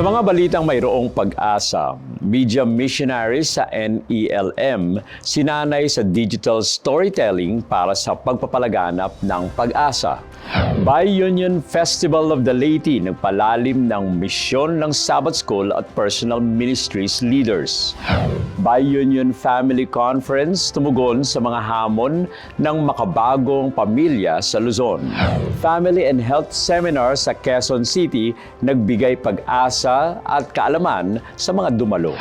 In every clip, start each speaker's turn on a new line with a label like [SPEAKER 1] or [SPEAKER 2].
[SPEAKER 1] Sa mga balitang mayroong pag-asa, media missionaries sa NELM sinanay sa digital storytelling para sa pagpapalaganap ng pag-asa. Bi-Union Festival of the Laity nagpalalim ng misyon ng Sabbath School at Personal Ministries leaders. Bi-Union Family Conference tumugon sa mga hamon ng makabagong pamilya sa Luzon. Family and Health Seminar sa Quezon City nagbigay pag-asa at kaalaman sa mga dumalo.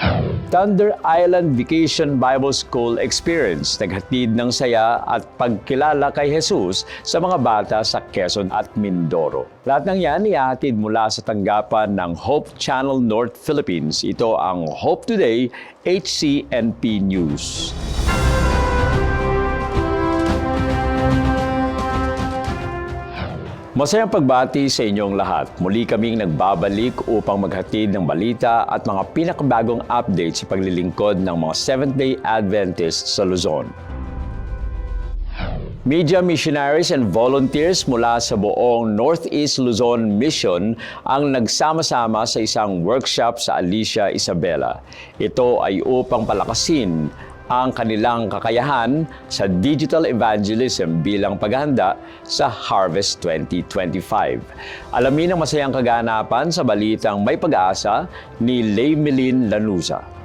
[SPEAKER 1] Thunder Island Vacation Bible School Experience naghatid ng saya at pagkilala kay Jesus sa mga bata sa Quezon at Mindoro. Lahat ng yan ihatid mula sa tanggapan ng Hope Channel North Philippines. Ito ang Hope Today HCNP News. Masayang pagbati sa inyong lahat. Muli kaming nagbabalik upang maghatid ng balita at mga pinakabagong update sa paglilingkod ng mga Seventh-day Adventists sa Luzon. Media missionaries and volunteers mula sa buong Northeast Luzon Mission ang nagsama-sama sa isang workshop sa Alicia Isabela. Ito ay upang palakasin ang kanilang kakayahan sa digital evangelism bilang paghahanda sa Harvest 2025. Alamin ang masayang kaganapan sa balitang may pag-asa ni Laymelin Lanuza.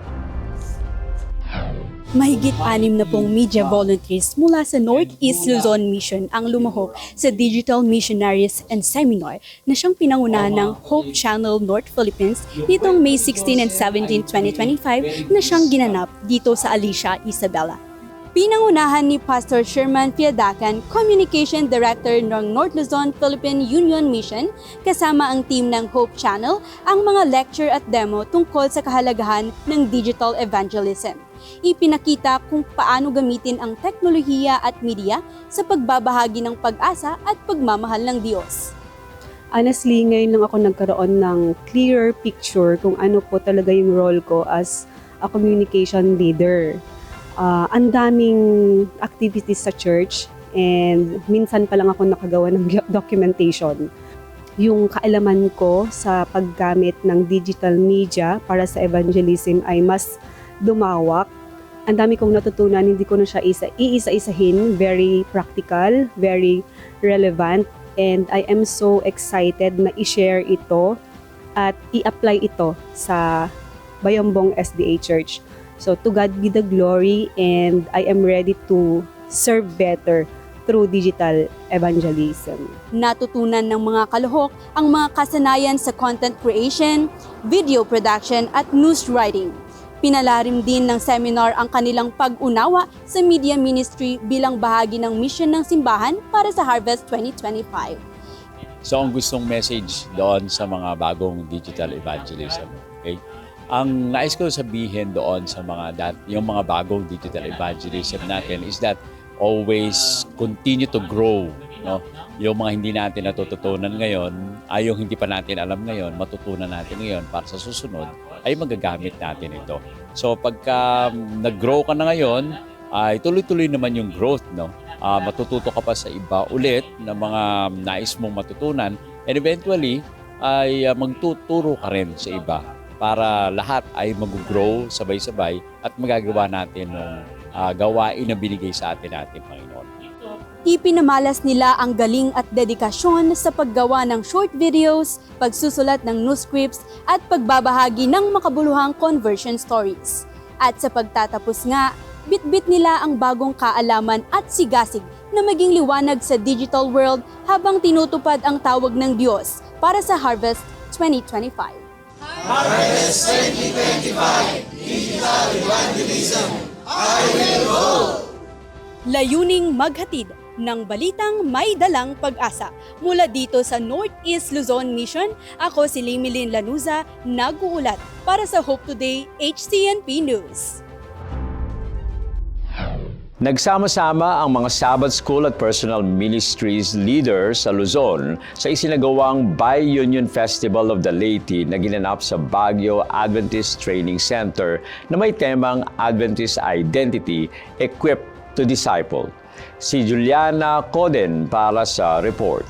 [SPEAKER 2] Mahigit anim na pong media volunteers mula sa Northeast Luzon Mission ang lumahok sa Digital Missionaries and Seminar na siyang pinanguna ng Hope Channel North Philippines nitong May 16 and 17, 2025 na siyang ginanap dito sa Alicia, Isabela. Pinangunahan ni Pastor Sherman Piadakan, Communication Director ng North Luzon Philippine Union Mission, kasama ang team ng Hope Channel, ang mga lecture at demo tungkol sa kahalagahan ng digital evangelism. Ipinakita kung paano gamitin ang teknolohiya at media sa pagbabahagi ng pag-asa at pagmamahal ng Diyos.
[SPEAKER 3] honestly, ngayon lang ako nagkaroon ng clearer picture kung ano po talaga yung role ko as a communication leader. Ah, ang daming activities sa church and minsan pa lang ako nakagawa ng documentation. Yung kaalaman ko sa paggamit ng digital media para sa evangelism ay mas dumawak. Ang dami kong natutunan, hindi ko na siya isa, iisa-isahin. Very practical, very relevant, and I am so excited na i-share ito at i-apply ito sa Bayambong SDA Church. So to God be the glory and I am ready to serve better through digital evangelism.
[SPEAKER 2] Natutunan ng mga kaluhok ang mga kasanayan sa content creation, video production at news writing. Pinalarim din ng seminar ang kanilang pag-unawa sa media ministry bilang bahagi ng mission ng simbahan para sa Harvest 2025.
[SPEAKER 4] So ang gustong message doon sa mga bagong digital evangelism, okay? Ang nais ko sabihin doon sa mga dat, yung mga bagong digital evangelism natin is that always continue to grow, no? Yung mga hindi natin natututunan ngayon, ay yung hindi pa natin alam ngayon, matutunan natin ngayon para sa susunod ay magagamit natin ito. So pagka um, nag-grow ka na ngayon, ay tuloy-tuloy naman yung growth, no? Ah, matututo ka pa sa iba ulit na mga nais mong matutunan and eventually ay uh, magtuturo ka rin sa iba para lahat ay mag-grow sabay-sabay at magagawa natin ng ah, gawain na binigay sa atin natin Panginoon.
[SPEAKER 2] Ipinamalas nila ang galing at dedikasyon sa paggawa ng short videos, pagsusulat ng news scripts at pagbabahagi ng makabuluhang conversion stories. At sa pagtatapos nga, bitbit nila ang bagong kaalaman at sigasig na maging liwanag sa digital world habang tinutupad ang tawag ng Diyos para sa Harvest 2025. Layuning maghatid ng balitang may dalang pag-asa. Mula dito sa Northeast Luzon Mission, ako si Limilin Lanuza, nag-uulat para sa Hope Today HCNP News.
[SPEAKER 1] Nagsama-sama ang mga Sabbath School at Personal Ministries leaders sa Luzon sa isinagawang Bi-Union Festival of the Laity na ginanap sa Baguio Adventist Training Center na may temang Adventist Identity Equipped to Disciple. Si Juliana Coden para sa report.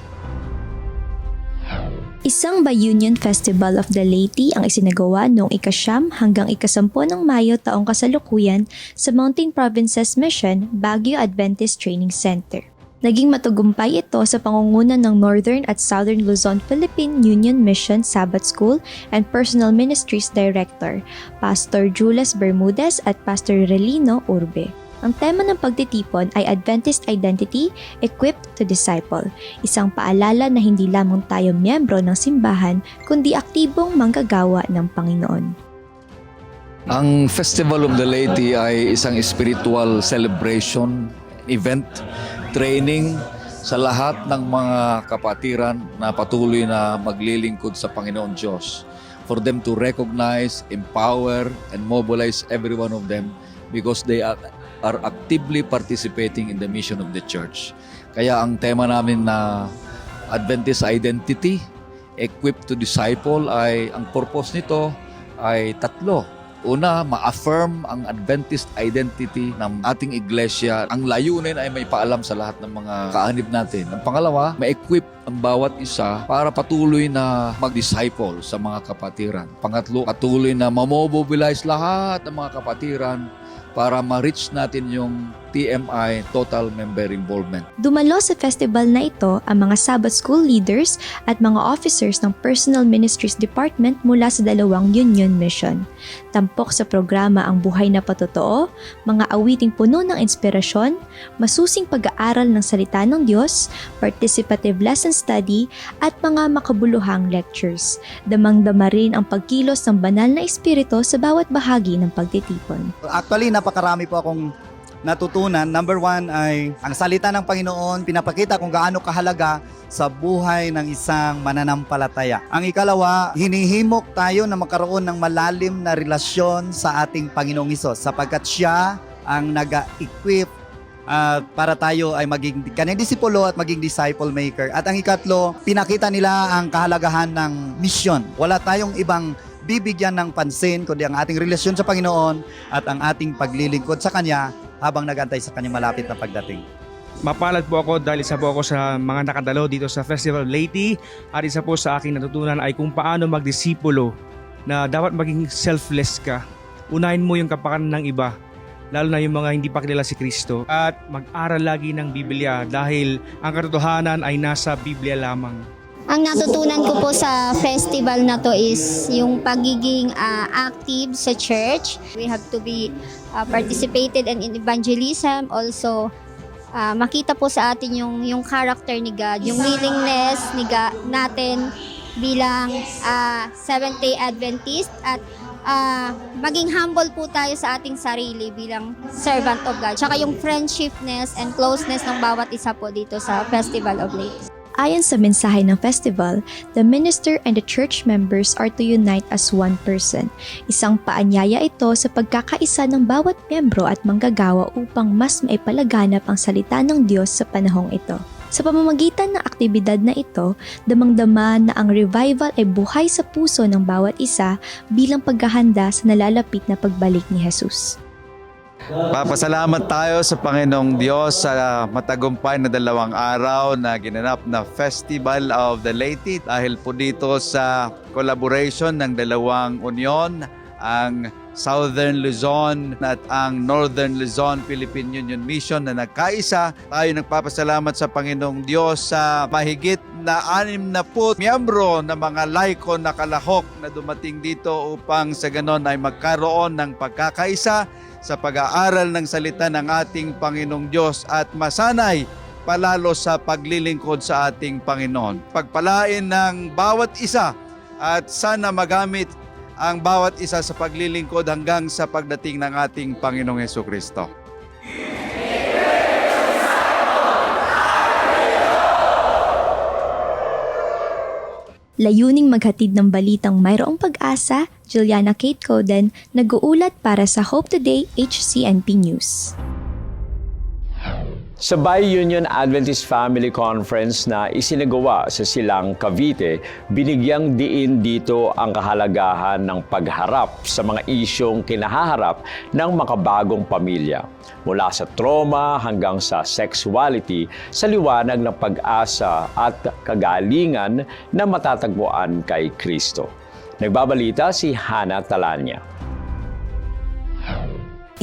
[SPEAKER 5] Isang Bayunion Festival of the Laity ang isinagawa noong ikasyam hanggang ikasampu ng Mayo taong kasalukuyan sa Mountain Provinces Mission, Baguio Adventist Training Center. Naging matagumpay ito sa pangunguna ng Northern at Southern Luzon Philippine Union Mission Sabbath School and Personal Ministries Director, Pastor Jules Bermudez at Pastor Relino Urbe. Ang tema ng pagtitipon ay Adventist Identity, Equipped to Disciple, isang paalala na hindi lamang tayo miyembro ng simbahan, kundi aktibong manggagawa ng Panginoon.
[SPEAKER 6] Ang Festival of the Laity ay isang spiritual celebration, event, training sa lahat ng mga kapatiran na patuloy na maglilingkod sa Panginoon Diyos. For them to recognize, empower, and mobilize every one of them because they are, are actively participating in the mission of the church. Kaya ang tema namin na Adventist Identity, Equipped to Disciple ay ang purpose nito ay tatlo. Una, ma-affirm ang Adventist identity ng ating iglesia. Ang layunin ay may paalam sa lahat ng mga kaanib natin. Ang pangalawa, ma-equip ang bawat isa para patuloy na mag-disciple sa mga kapatiran. Pangatlo, patuloy na mamobilize lahat ng mga kapatiran para ma-reach natin yung TMI, Total Member Involvement.
[SPEAKER 5] Dumalo sa festival na ito ang mga Sabbath School leaders at mga officers ng Personal Ministries Department mula sa dalawang Union Mission. Tampok sa programa ang buhay na patotoo, mga awiting puno ng inspirasyon, masusing pag-aaral ng salita ng Diyos, participative lesson study, at mga makabuluhang lectures. Damang-dama rin ang pagkilos ng banal na espiritu sa bawat bahagi ng pagtitipon.
[SPEAKER 7] Actually, napakarami po akong natutunan. Number one ay ang salita ng Panginoon, pinapakita kung gaano kahalaga sa buhay ng isang mananampalataya. Ang ikalawa, hinihimok tayo na magkaroon ng malalim na relasyon sa ating Panginoong Isos sapagkat siya ang nag-equip ah, para tayo ay maging kanyang disipulo at maging disciple maker. At ang ikatlo, pinakita nila ang kahalagahan ng mission. Wala tayong ibang bibigyan ng pansin kundi ang ating relasyon sa Panginoon at ang ating paglilingkod sa Kanya habang nagantay sa Kanyang malapit na pagdating.
[SPEAKER 8] Mapalad po ako dahil isa po ako sa mga nakadalo dito sa Festival of Leyte at isa po sa aking natutunan ay kung paano magdisipulo na dapat maging selfless ka. Unahin mo yung kapakanan ng iba lalo na yung mga hindi pa kilala si Kristo at mag-aral lagi ng Biblia dahil ang katotohanan ay nasa Biblia lamang.
[SPEAKER 9] Ang natutunan ko po sa festival na to is yung pagiging ah, active sa church. We have to be ah, participated in evangelism. Also, ah, makita po sa atin yung, yung character ni God, yung willingness ni God, natin bilang ah, Seventh-day Adventist at ah, maging humble po tayo sa ating sarili bilang servant of God. Tsaka yung friendshipness and closeness ng bawat isa po dito sa Festival of Ladies.
[SPEAKER 5] Ayon sa mensahe ng festival, the minister and the church members are to unite as one person. Isang paanyaya ito sa pagkakaisa ng bawat miyembro at manggagawa upang mas maipalaganap ang salita ng Diyos sa panahong ito. Sa pamamagitan ng aktibidad na ito, damang-dama na ang revival ay buhay sa puso ng bawat isa bilang paghahanda sa nalalapit na pagbalik ni Jesus.
[SPEAKER 10] Papasalamat tayo sa Panginoong Diyos sa matagumpay na dalawang araw na ginanap na Festival of the Leyte dahil po dito sa collaboration ng dalawang union, ang Southern Luzon at ang Northern Luzon Philippine Union Mission na nagkaisa. Tayo nagpapasalamat sa Panginoong Diyos sa mahigit na anim na po miyembro na mga laiko na kalahok na dumating dito upang sa ganon ay magkaroon ng pagkakaisa sa pag-aaral ng salita ng ating Panginoong Diyos at masanay palalo sa paglilingkod sa ating Panginoon. Pagpalain ng bawat isa at sana magamit ang bawat isa sa paglilingkod hanggang sa pagdating ng ating Panginoong Heso Kristo.
[SPEAKER 5] Layuning maghatid ng balitang mayroong pag-asa, Juliana Kate Coden, nag-uulat para sa Hope Today HCNP News.
[SPEAKER 1] Sa Bi-Union Adventist Family Conference na isinagawa sa Silang Cavite, binigyang diin dito ang kahalagahan ng pagharap sa mga isyong kinahaharap ng makabagong pamilya. Mula sa trauma hanggang sa sexuality sa liwanag ng pag-asa at kagalingan na matatagpuan kay Kristo. Nagbabalita si Hannah Talanya.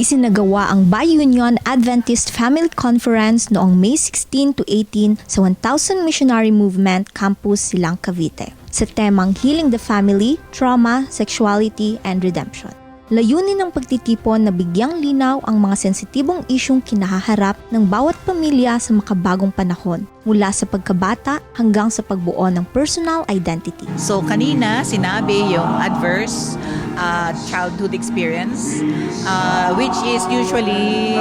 [SPEAKER 11] Isinagawa ang Bi-Union Adventist Family Conference noong May 16 to 18 sa 1000 Missionary Movement Campus, Silang Cavite sa temang Healing the Family, Trauma, Sexuality, and Redemption. Layunin ng pagtitipon na bigyang linaw ang mga sensitibong isyong kinahaharap ng bawat pamilya sa makabagong panahon, mula sa pagkabata hanggang sa pagbuo ng personal identity.
[SPEAKER 12] So kanina sinabi yung adverse uh, childhood experience uh, which is usually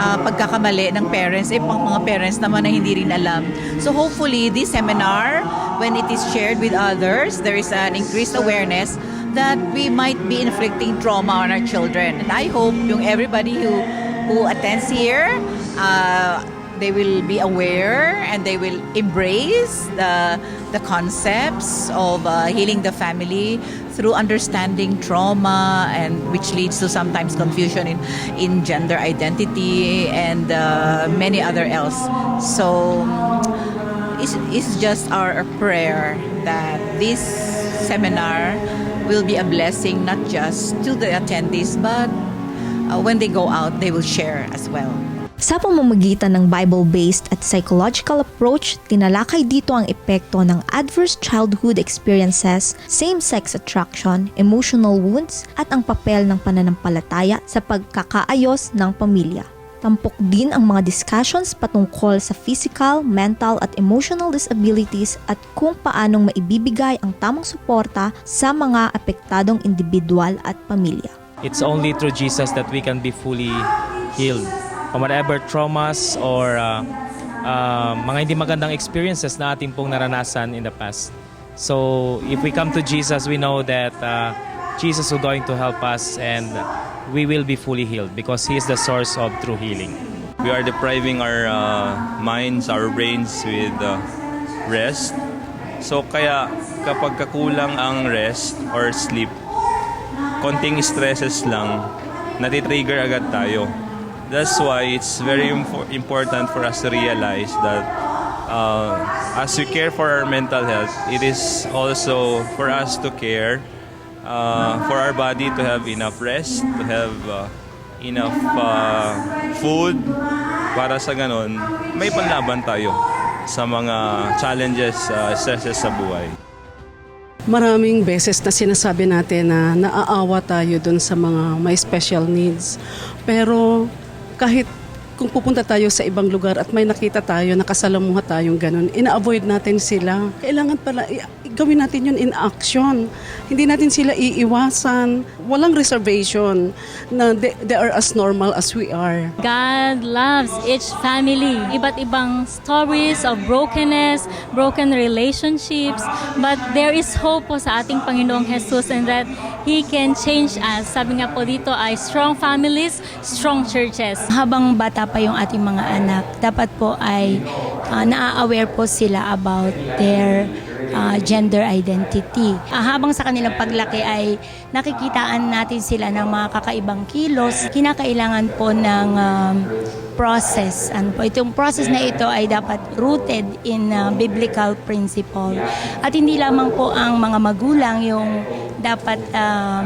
[SPEAKER 12] uh, pagkakamali ng parents eh pang mga parents naman na hindi rin alam. So hopefully this seminar when it is shared with others there is an increased awareness that we might be inflicting trauma on our children. And I hope yung everybody who who attends here uh, they will be aware and they will embrace the the concepts of uh, healing the family through understanding trauma and which leads to sometimes confusion in in gender identity and uh, many other else so it's, it's just our prayer that this seminar will be a blessing not just to the attendees but uh, when they go out they will share as well
[SPEAKER 11] Sa pamamagitan ng Bible-based at psychological approach, tinalakay dito ang epekto ng adverse childhood experiences, same-sex attraction, emotional wounds, at ang papel ng pananampalataya sa pagkakaayos ng pamilya. Tampok din ang mga discussions patungkol sa physical, mental at emotional disabilities at kung paanong maibibigay ang tamang suporta sa mga apektadong individual at pamilya.
[SPEAKER 13] It's only through Jesus that we can be fully healed from whatever traumas or uh, uh, mga hindi magandang experiences na ating pong naranasan in the past. So if we come to Jesus, we know that uh, Jesus is going to help us and we will be fully healed because He is the source of true healing.
[SPEAKER 14] We are depriving our uh, minds, our brains with uh, rest. So kaya kapag kakulang ang rest or sleep, konting stresses lang, natitrigger agad tayo. That's why it's very impo- important for us to realize that uh, as we care for our mental health, it is also for us to care uh, for our body to have enough rest, to have uh, enough uh, food para sa ganon, may panlaban tayo sa mga challenges, uh, stresses sa buhay.
[SPEAKER 3] Maraming beses na sinasabi natin na naaawa tayo dun sa mga may special needs. Pero kahit kung pupunta tayo sa ibang lugar at may nakita tayo, nakasalamuha tayong ganun, ina-avoid natin sila. Kailangan pala, gawin natin yun in action. Hindi natin sila iiwasan. Walang reservation na they, they are as normal as we are.
[SPEAKER 15] God loves each family. Iba't ibang stories of brokenness, broken relationships, but there is hope po sa ating Panginoong Jesus and that He can change us. Sabi nga po dito ay strong families, strong churches.
[SPEAKER 16] habang bata pa yung ating mga anak, dapat po ay uh, naa-aware po sila about their uh, gender identity. Ah, habang sa kanilang paglaki ay nakikitaan natin sila ng mga kakaibang kilos, kinakailangan po ng um, process. Ano po, itong process na ito ay dapat rooted in uh, biblical principle. At hindi lamang po ang mga magulang yung dapat uh,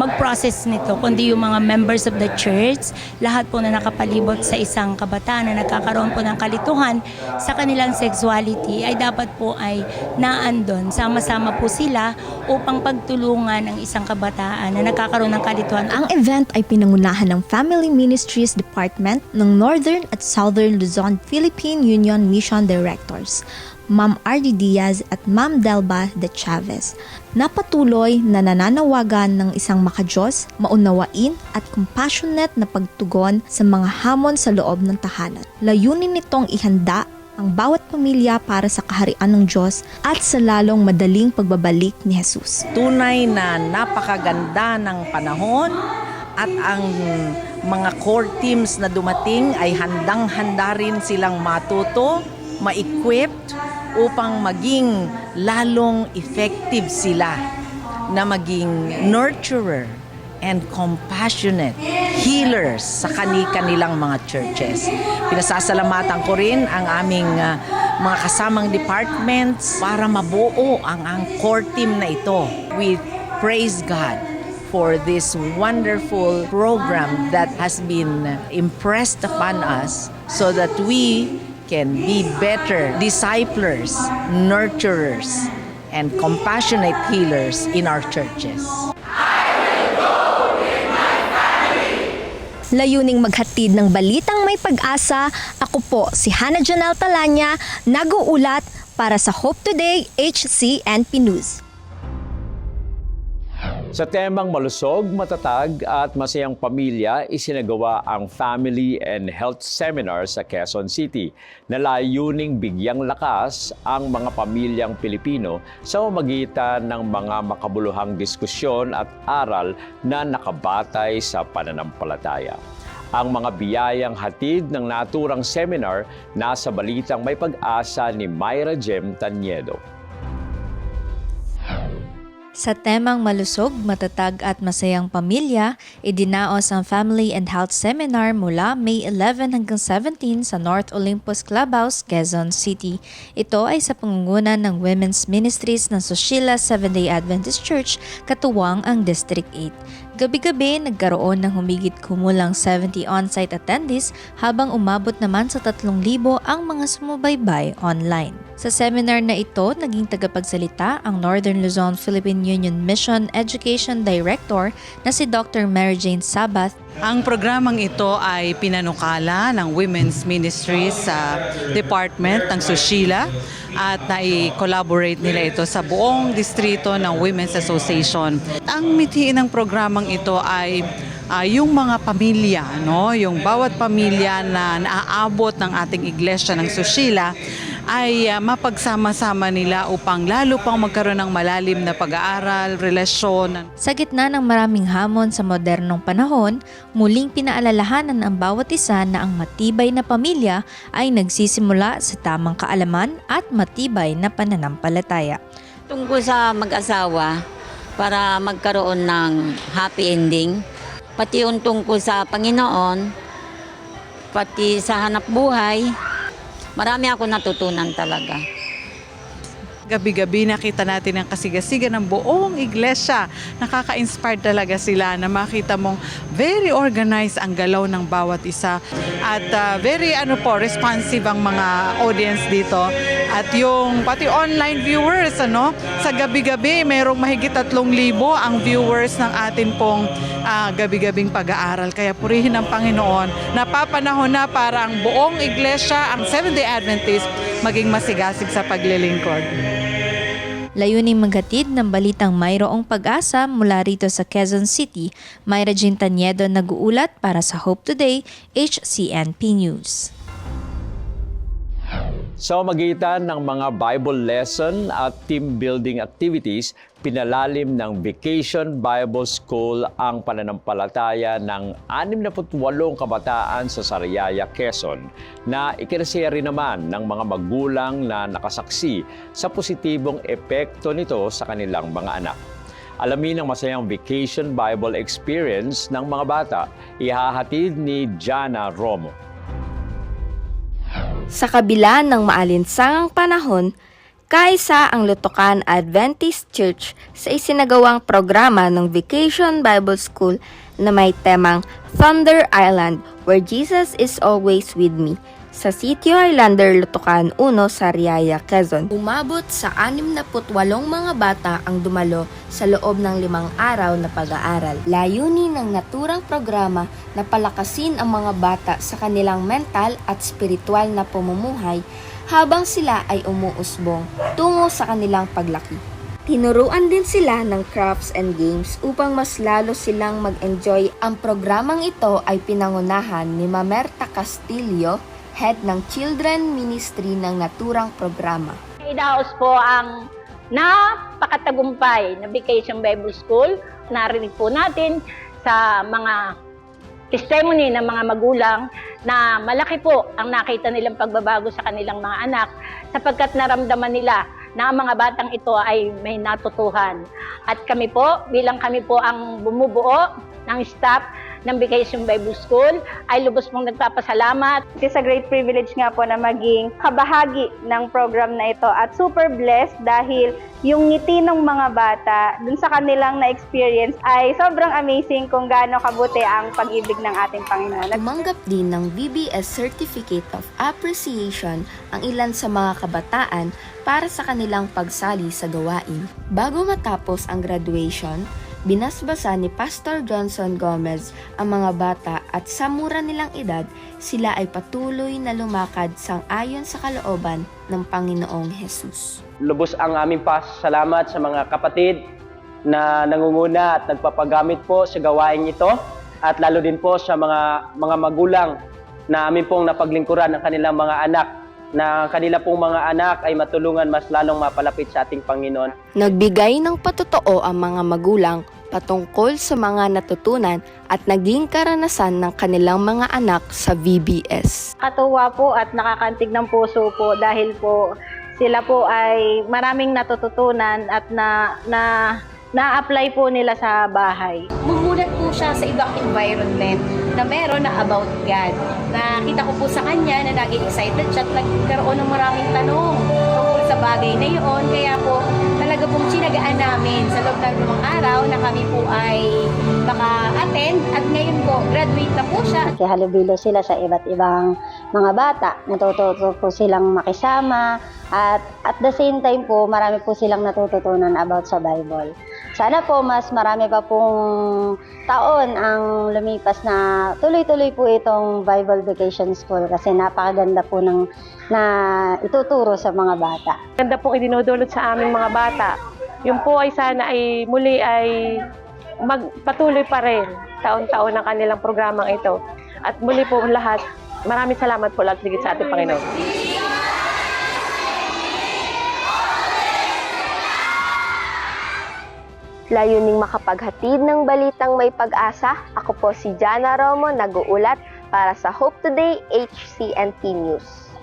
[SPEAKER 16] mag-process nito, kundi yung mga members of the church, lahat po na nakapalibot sa isang kabataan na nagkakaroon po ng kalituhan sa kanilang sexuality ay dapat po ay naandon. Sama-sama po sila upang pagtulungan ang isang kabataan na nagkakaroon ng kalituhan.
[SPEAKER 11] Ang event ay pinangunahan ng Family Ministries Department ng Northern at Southern Luzon Philippine Union Mission Directors, Ma'am Ardy Diaz at Ma'am Delba de Chavez. Napatuloy na nananawagan ng isang makajos, maunawain at compassionate na pagtugon sa mga hamon sa loob ng tahanan. Layunin nitong ihanda ang bawat pamilya para sa kaharian ng Diyos at sa lalong madaling pagbabalik ni Jesus.
[SPEAKER 12] tunay na napakaganda ng panahon at ang mga core teams na dumating ay handang-handa rin silang matuto, ma-equipped upang maging lalong effective sila na maging nurturer and compassionate healers sa kani-kanilang mga churches. Pinasasalamatan ko rin ang aming ah, mga kasamang departments para mabuo ang, ang core team na ito. We praise God for this wonderful program that has been impressed upon us so that we can be better disciplers, nurturers, and compassionate healers in our churches.
[SPEAKER 17] Layuning maghatid ng balitang may pag-asa, ako po si Hannah Janelle Talanya, nag-uulat para sa Hope Today HCNP News.
[SPEAKER 1] Sa temang malusog, matatag at masayang pamilya, isinagawa ang Family and Health Seminar sa Quezon City na layuning bigyang lakas ang mga pamilyang Pilipino sa magitan ng mga makabuluhang diskusyon at aral na nakabatay sa pananampalataya. Ang mga biyayang hatid ng naturang seminar nasa balitang may pag-asa ni Myra Jem Tanyedo.
[SPEAKER 18] Sa temang malusog, matatag at masayang pamilya, idinaos ang Family and Health Seminar mula May 11 hanggang 17 sa North Olympus Clubhouse, Quezon City. Ito ay sa pangungunan ng Women's Ministries ng Soshila Seventh-day Adventist Church, katuwang ang District 8. Gabi-gabi, nagkaroon ng humigit kumulang 70 on-site attendees habang umabot naman sa 3,000 ang mga sumubaybay online. Sa seminar na ito, naging tagapagsalita ang Northern Luzon Philippine Union Mission Education Director na si Dr. Mary Jane Sabath
[SPEAKER 19] Ang programang ito ay pinanukala ng Women's Ministries sa Department ng Sushila at nai-collaborate nila ito sa buong distrito ng Women's Association. Ang mithiin ng programang ito ay ah, yung mga pamilya, no? yung bawat pamilya na naaabot ng ating iglesia ng Sushila ay ah, mapagsama-sama nila upang lalo pang magkaroon ng malalim na pag-aaral, relasyon,
[SPEAKER 18] Sa gitna ng maraming hamon sa modernong panahon, muling pinaalalahanan ang bawat isa na ang matibay na pamilya ay nagsisimula sa tamang kaalaman at matibay na pananampalataya.
[SPEAKER 20] tungkol sa mag-asawa para magkaroon ng happy ending. Pati yung tungkol sa Panginoon, pati sa hanap buhay, marami ako natutunan talaga.
[SPEAKER 19] Gabi-gabi nakita natin ang kasigasigan ng buong iglesia. Nakaka-inspire talaga sila na makita mong very organized ang galaw ng bawat isa. At ah, very ano po, responsive ang mga audience dito. At yung pati online viewers, ano, sa gabi-gabi mayroong mahigit 3,000 ang viewers ng atin pong ah, gabi-gabing pag-aaral. Kaya purihin ng Panginoon. Napapanahon na para ang buong iglesia, ang Seventh-day Adventist, maging masigasig sa paglilingkod.
[SPEAKER 18] Layuning maghatid ng balitang mayroong pag-asa mula rito sa Quezon City, Myra Jean Tanyedo nag-uulat para sa Hope Today, HCNP News.
[SPEAKER 1] Sa magitan ng mga Bible lesson at team building activities, pinalalim ng Vacation Bible School ang pananampalataya ng 68 kabataan sa Sariaya, Quezon na ikinasaya rin naman ng mga magulang na nakasaksi sa positibong epekto nito sa kanilang mga anak. Alamin ang masayang Vacation Bible experience ng mga bata, ihahatid ni Jana Romo.
[SPEAKER 17] Sa kabila ng maalinsangang panahon, kaisa ang Lutukan Adventist Church sa isinagawang programa ng Vacation Bible School na may temang Thunder Island where Jesus is always with me sa Sitio Islander Lutukan 1 sa Riaya, Quezon. Umabot sa 68 mga bata ang dumalo sa loob ng limang araw na pag-aaral. Layunin ng naturang programa na palakasin ang mga bata sa kanilang mental at spiritual na pamumuhay habang sila ay umuusbong tungo sa kanilang paglaki. Tinuruan din sila ng crafts and games upang mas lalo silang mag-enjoy. Ang programang ito ay pinangunahan ni Mamerta Castillo, head ng Children Ministry ng naturang programa.
[SPEAKER 21] Idaos po ang napakatagumpay na Vacation Bible School. Narinig po natin sa mga testimony ng mga magulang na malaki po ang nakita nilang pagbabago sa kanilang mga anak sapagkat naramdaman nila na ang mga batang ito ay may natutuhan. At kami po, bilang kami po ang bumubuo ng staff ng Vacation Bible School, ay lubos pong nagpapasalamat.
[SPEAKER 22] It is a great privilege nga po na maging kabahagi ng program na ito at super blessed dahil yung ngiti ng mga bata dun sa kanilang na-experience ay sobrang amazing kung gaano kabuti ang pag-ibig ng ating Panginoon.
[SPEAKER 17] Tumanggap din ng VBS Certificate of Appreciation ang ilan sa mga kabataan para sa kanilang pagsali sa gawain. Bago matapos ang graduation, binasbasa ni Pastor Johnson Gomez ang mga bata at sa mura nilang edad, sila ay patuloy na lumakad sang ayon sa kalooban ng Panginoong Jesus.
[SPEAKER 23] Lubos ang aming pasalamat sa mga kapatid na nangunguna at nagpapagamit po sa gawain ito at lalo din po sa mga mga magulang na amin pong napaglingkuran ng kanilang mga anak na kanila pong mga anak ay matulungan mas lalong mapalapit sa ating Panginoon.
[SPEAKER 17] Nagbigay ng patotoo ang mga magulang patungkol sa mga natutunan at naging karanasan ng kanilang mga anak sa VBS.
[SPEAKER 22] Katuwa po at nakakantig ng puso po dahil po sila po ay maraming natututunan at na na na-apply po nila sa bahay.
[SPEAKER 24] Siya sa ibang environment na meron na about God. Nakita ko po sa kanya na naging excited siya at nagkaroon ng maraming tanong tungkol sa bagay na yun. Kaya po talaga pong sinagaan namin sa loob ng limang araw na kami po ay maka-attend at ngayon po graduate na po siya.
[SPEAKER 25] Kaya halubilo sila sa iba't ibang mga bata. Natututo po silang makisama at at the same time po marami po silang natututunan about sa Bible. Sana po mas marami pa pong taon ang lumipas na tuloy-tuloy po itong Bible Vacation School kasi napakaganda po ng na ituturo sa mga bata.
[SPEAKER 26] Ganda pong idinudulot sa aming mga bata. Yun po ay sana ay muli ay magpatuloy pa rin taon-taon ang kanilang programang ito. At muli po lahat, maraming salamat po lahat sa ating Panginoon.
[SPEAKER 17] Layuning makapaghatid ng balitang may pag-asa, ako po si Jana Romo, nag-uulat para sa Hope Today HCNT News.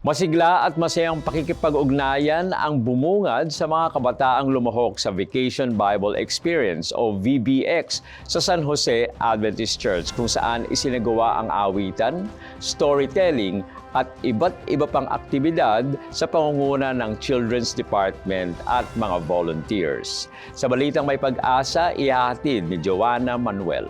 [SPEAKER 1] Masigla at masayang pakikipag-ugnayan ang bumungad sa mga kabataang lumahok sa Vacation Bible Experience o VBX sa San Jose Adventist Church kung saan isinagawa ang awitan, storytelling at iba't iba pang aktibidad sa pangunguna ng Children's Department at mga volunteers. Sa balitang may pag-asa, ihahatid ni Joanna Manuel.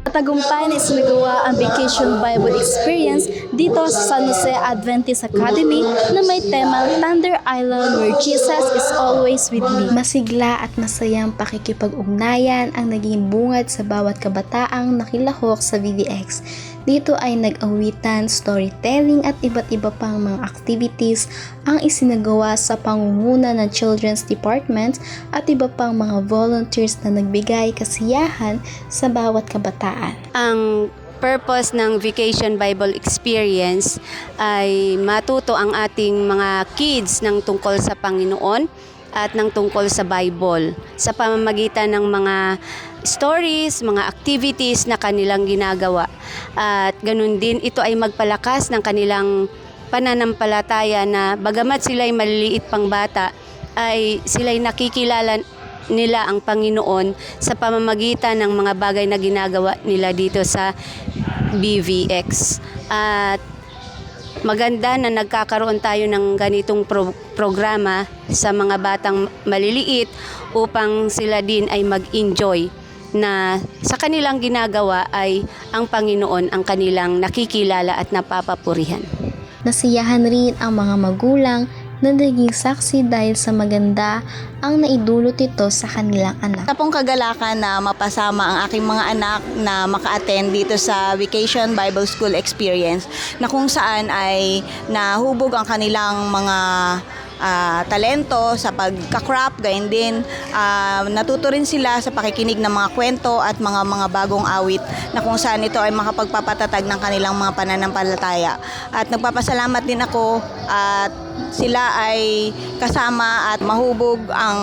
[SPEAKER 27] Matagumpay na isinagawa ang Vacation Bible Experience dito sa San Jose Adventist Academy na may temang Thunder Island where Jesus is always with me.
[SPEAKER 28] Masigla at masayang pakikipag-ugnayan ang naging bungad sa bawat kabataang nakilahok sa VBX. Dito ay nag-awitan, storytelling at iba't iba pang mga activities ang isinagawa sa pangunguna ng Children's Department at iba pang mga volunteers na nagbigay kasiyahan sa bawat kabataan.
[SPEAKER 29] Ang purpose ng Vacation Bible Experience ay matuto ang ating mga kids ng tungkol sa Panginoon at ng tungkol sa Bible sa pamamagitan ng mga stories, mga activities na kanilang ginagawa. At ganun din, ito ay magpalakas ng kanilang pananampalataya na bagamat sila'y maliliit pang bata, ay sila'y nakikilala nila ang Panginoon sa pamamagitan ng mga bagay na ginagawa nila dito sa BVX. At maganda na nagkakaroon tayo ng ganitong pro- programa sa mga batang maliliit upang sila din ay mag-enjoy na sa kanilang ginagawa ay ang Panginoon ang kanilang nakikilala at napapapurihan.
[SPEAKER 28] Nasiyahan rin ang mga magulang na naging saksi dahil sa maganda ang naidulot ito sa kanilang anak.
[SPEAKER 30] Sa pong kagalakan na mapasama ang aking mga anak na maka-attend dito sa Vacation Bible School Experience na kung saan ay nahubog ang kanilang mga ah, talento sa pagka-crop, gayon din ah, natuto rin sila sa pakikinig ng mga kwento at mga mga bagong awit na kung saan ito ay makapagpapatatag ng kanilang mga pananampalataya. At nagpapasalamat din ako at sila ay kasama at mahubog ang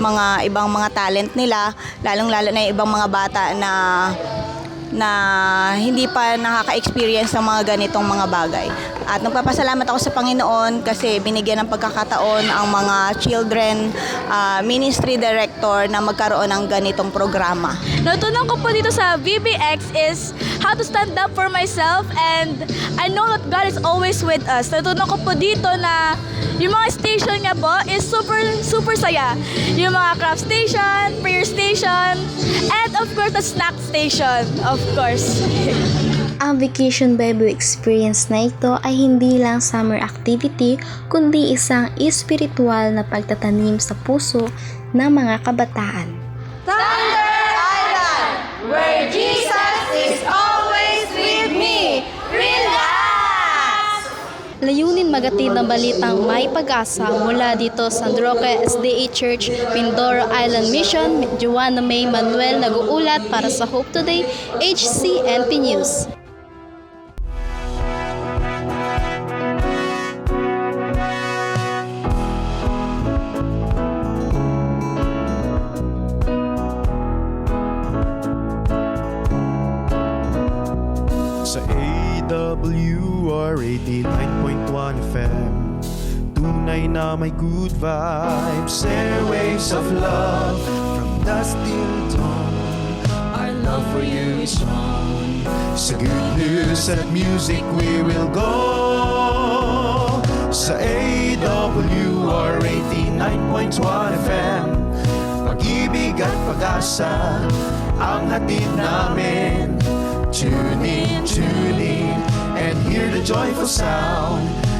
[SPEAKER 30] mga ibang mga talent nila, lalong-lalo na yung ibang mga bata na na hindi pa nakaka-experience ng mga ganitong mga bagay. At nagpapasalamat ako sa Panginoon kasi binigyan ng pagkakataon ang mga children ah, ministry director na magkaroon ng ganitong programa.
[SPEAKER 27] Natutunan ko po dito sa VBX is how to stand up for myself and I know that God is always with us. Natutunan ko po dito na yung mga station nga po is super, super saya. Yung mga craft station, prayer station, and of course the snack station, of course.
[SPEAKER 28] Ang Vacation Bible Experience na ito ay hindi lang summer activity kundi isang espiritual na pagtatanim sa puso ng mga kabataan.
[SPEAKER 27] Thunder Island, where Jesus is always with me. Relax!
[SPEAKER 28] Layunin magatid ng balitang may pag-asa mula dito sa San Roque SDA Church, Mindoro Island Mission, Joanna May Manuel nag-uulat para sa Hope Today, HCNP News.
[SPEAKER 14] Na may good vibes. Airwaves of love From dusk till dawn. Our love for you is strong. Sa good news at music we will go. Sa AWR 89.1 FM Pag-ibig at pag-asa Ang hatid namin. Tune in, tune in, and hear the joyful sound.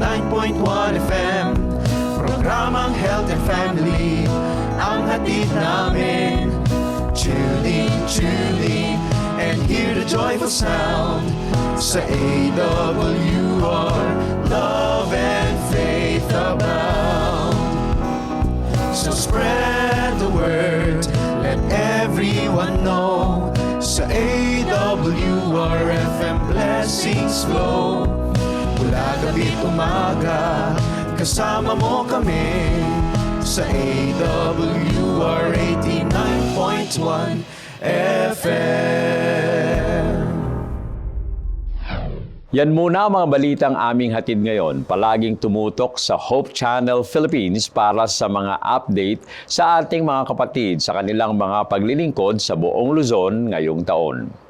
[SPEAKER 14] 89.1 FM, programang Health and Family, ang hatid namin. Tune in, and hear the joyful sound. Sa AWR, love and faith abound. So spread the word, let everyone know. Sa AWR FM blessings flow. Mula gabi umaga, kasama mo kami. Sa AWR 89.1 FM.
[SPEAKER 1] Yan muna ang mga balitang aming hatid ngayon. Palaging tumutok sa Hope Channel Philippines para sa mga update sa ating mga kapatid sa kanilang mga paglilingkod sa buong Luzon ngayong taon.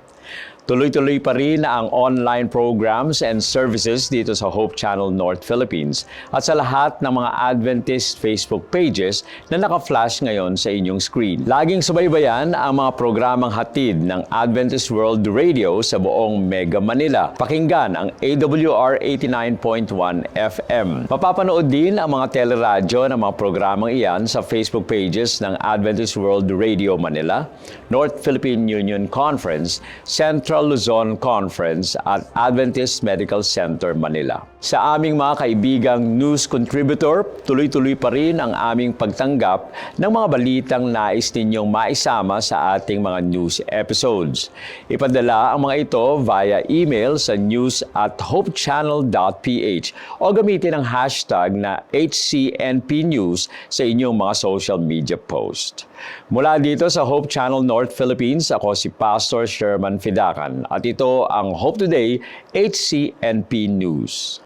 [SPEAKER 1] Tuloy-tuloy pa rin ang online programs and services dito sa Hope Channel North Philippines at sa lahat ng mga Adventist Facebook pages na naka-flash ngayon sa inyong screen. Laging subaybayan ang mga programang hatid ng Adventist World Radio sa buong Mega Manila. Pakinggan ang AWR 89.1 FM. Mapapanood din ang mga teleradyo ng mga programang iyan sa Facebook pages ng Adventist World Radio Manila, North Philippine Union Conference, Central Luzon Conference at Adventist Medical Center Manila. Sa aming mga kaibigang news contributor, tuloy-tuloy pa rin ang aming pagtanggap ng mga balitang nais ninyong maisama sa ating mga news episodes. Ipadala ang mga ito via email sa news at hopechannel.ph o gamitin ang hashtag na HCNP News sa inyong mga social media post. Mula dito sa Hope Channel North Philippines, ako si Pastor Sherman Fidakan at ito ang Hope Today HCNP News.